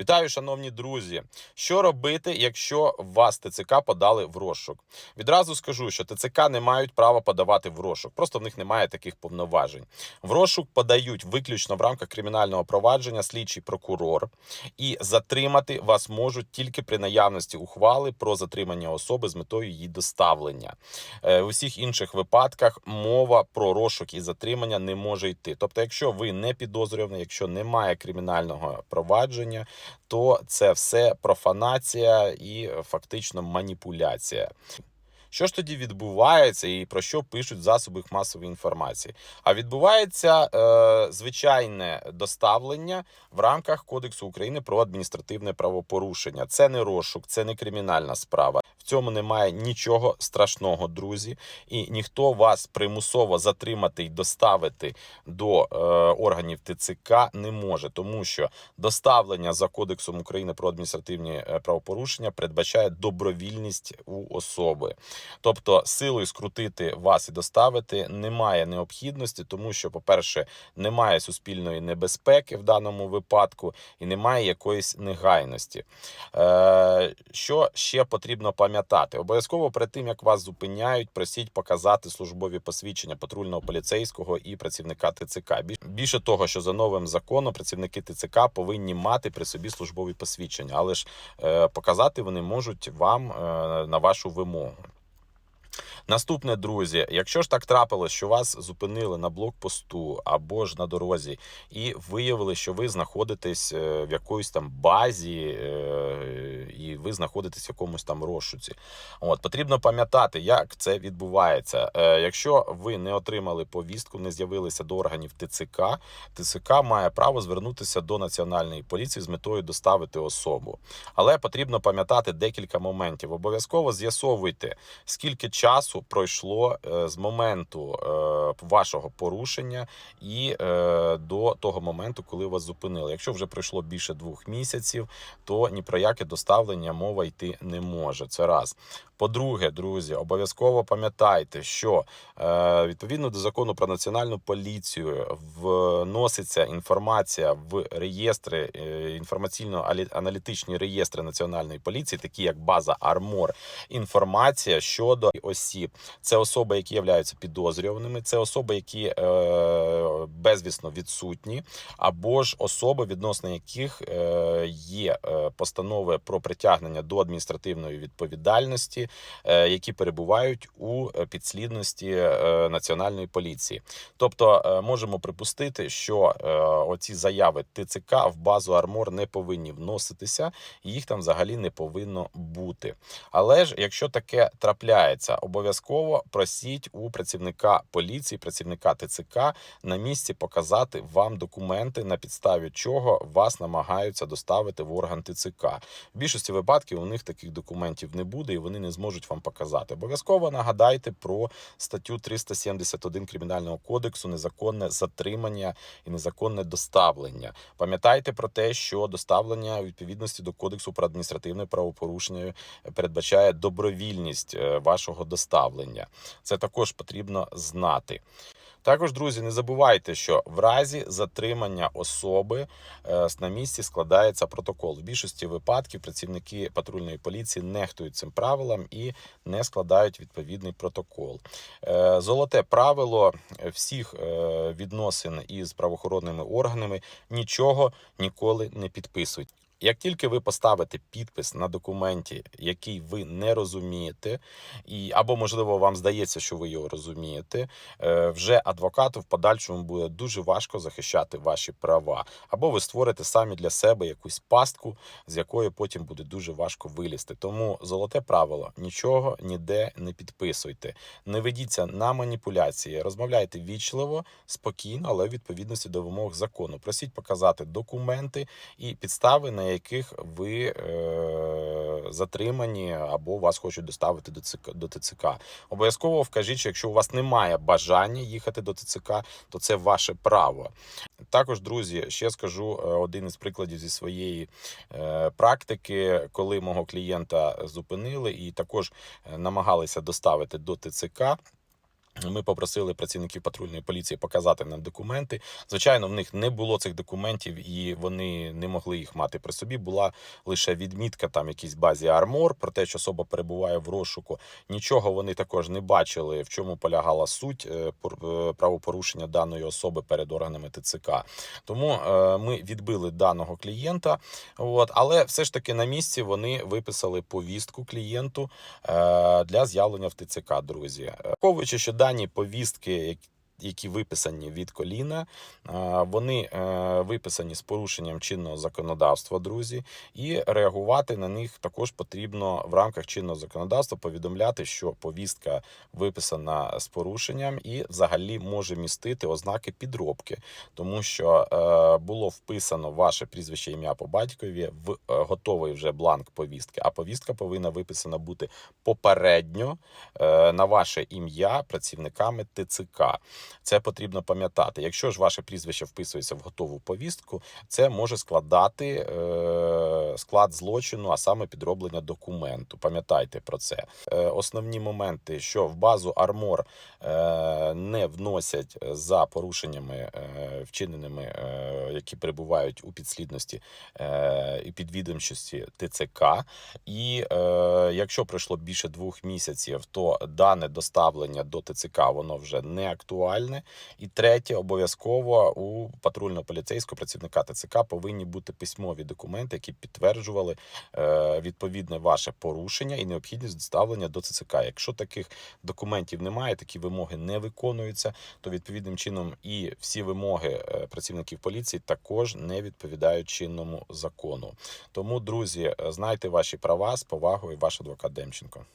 Вітаю, шановні друзі. Що робити, якщо вас ТЦК подали в розшук? Відразу скажу, що ТЦК не мають права подавати в розшук. Просто в них немає таких повноважень. В розшук подають виключно в рамках кримінального провадження слідчий прокурор, і затримати вас можуть тільки при наявності ухвали про затримання особи з метою її доставлення. Е, У всіх інших випадках мова про розшук і затримання не може йти. Тобто, якщо ви не підозрюваний, якщо немає кримінального провадження, то це все профанація і е, фактично маніпуляція. Що ж тоді відбувається і про що пишуть засоби масової інформації? А відбувається е, звичайне доставлення в рамках Кодексу України про адміністративне правопорушення. Це не розшук, це не кримінальна справа. В цьому немає нічого страшного, друзі, і ніхто вас примусово затримати і доставити до е, органів ТЦК не може, тому що доставлення за Кодексом України про адміністративні е, правопорушення передбачає добровільність у особи. Тобто, силою скрутити вас і доставити немає необхідності, тому що, по-перше, немає суспільної небезпеки в даному випадку і немає якоїсь негайності. Е, що ще потрібно пам'ятати? Обов'язково перед тим як вас зупиняють, просіть показати службові посвідчення патрульного поліцейського і працівника ТЦК. Біль- Більше того, що за новим законом працівники ТЦК повинні мати при собі службові посвідчення, але ж е, показати вони можуть вам е, на вашу вимогу. Наступне, друзі, якщо ж так трапилось, що вас зупинили на блокпосту або ж на дорозі, і виявили, що ви знаходитесь е, в якоїсь там базі, е, і ви знаходитесь в якомусь там розшуці. От потрібно пам'ятати, як це відбувається. Е, Якщо ви не отримали повістку, не з'явилися до органів ТЦК, ТЦК має право звернутися до національної поліції з метою доставити особу. Але потрібно пам'ятати декілька моментів. Обов'язково з'ясовуйте, скільки часу пройшло е, з моменту е, вашого порушення і е, до того моменту, коли вас зупинили. Якщо вже пройшло більше двох місяців, то ні про яке доставлення мова йти не може. Це раз. По-друге, друзі, обов'язково пам'ятайте, що відповідно до закону про національну поліцію вноситься інформація в реєстри інформаційно-аналітичні реєстри національної поліції, такі як база Армор. Інформація щодо осіб. Це особи, які являються підозрюваними, це особи, які е, безвісно відсутні, або ж особи, відносно яких е, є е, постанови про притягнення до адміністративної відповідальності, які перебувають у підслідності національної поліції. Тобто можемо припустити, що оці заяви ТЦК в базу Армор не повинні вноситися, їх там взагалі не повинно бути. Але ж якщо таке трапляється, обов'язково просіть у працівника поліції, працівника ТЦК на місці показати вам документи, на підставі чого вас намагаються доставити в орган ТЦК. В більшості випадків у них таких документів не буде, і вони не зможуть вам показати. Обов'язково нагадайте про статтю 371 кримінального кодексу незаконне затримання і незаконне доставлення. Пам'ятайте про те, що доставлення у відповідності до кодексу про адміністративне правопорушення передбачає добровільність е, вашого доставлення. Це також потрібно знати. Також, друзі, не забувайте, що в разі затримання особи е, на місці складається протокол. В більшості випадків працівники патрульної поліції нехтують цим правилам і не складають відповідний протокол. Е, Золоте правило всіх е, відносин із правоохоронними органами нічого ніколи не підписують. Як тільки ви поставите підпис на документі, який ви не розумієте, і або можливо вам здається, що ви його розумієте, е, вже адвокату в подальшому буде дуже важко захищати ваші права, або ви створите самі для себе якусь пастку, з якої потім буде дуже важко вилізти. Тому золоте правило: нічого ніде не підписуйте, не ведіться на маніпуляції, розмовляйте вічливо, спокійно, але в відповідності до вимог закону. Просіть показати документи і підстави, на яких ви е, затримані або вас хочуть доставити до ЦК до ТЦК. Обов'язково вкажіть, що якщо у вас немає бажання їхати до ТЦК, то це ваше право. Також, друзі, ще скажу е, один із прикладів зі своєї е, практики, коли мого клієнта зупинили і також е, намагалися доставити до ТЦК. Ми попросили працівників патрульної поліції показати нам документи. Звичайно, в них не було цих документів, і вони не могли їх мати при собі. Була лише відмітка там якійсь базі армор про те, що особа перебуває в розшуку. Нічого вони також не бачили, в чому полягала суть е, е, правопорушення даної особи перед органами ТЦК. Тому е, ми відбили даного клієнта. От, але все ж таки на місці вони виписали повістку клієнту для з'явлення в ТЦК, друзі. Враховуючи, що дані повістки, які- виписані від коліна, вони е, виписані з порушенням чинного законодавства, друзі, і реагувати на них також потрібно в рамках чинного законодавства повідомляти, що повістка виписана з порушенням і взагалі може містити ознаки підробки, тому що е, було вписано ваше прізвище ім'я по батькові в е, готовий вже бланк повістки. А повістка повинна виписана бути попередньо на ваше ім'я працівниками ТЦК. Це потрібно пам'ятати. Якщо ж ваше прізвище вписується в готову повістку, це може складати е, склад злочину, а саме підроблення документу. Пам'ятайте про це. Е, основні моменти, що в базу Армор е, не вносять за порушеннями вчиненими, які перебувають у підслідності і підвідомчості ТЦК. І якщо пройшло більше двох місяців, то дане доставлення до ТЦК воно вже не актуальне. І третє, обов'язково у патрульно-поліцейського працівника ТЦК повинні бути письмові документи, які підтверджували е, відповідне ваше порушення і необхідність доставлення до ТЦК. Якщо таких документів немає, такі вимоги не виконуються, то відповідним чином і всі вимоги е, працівників поліції також не відповідають чинному закону. Тому, друзі, е, знайте ваші права з повагою, ваш адвокат Демченко.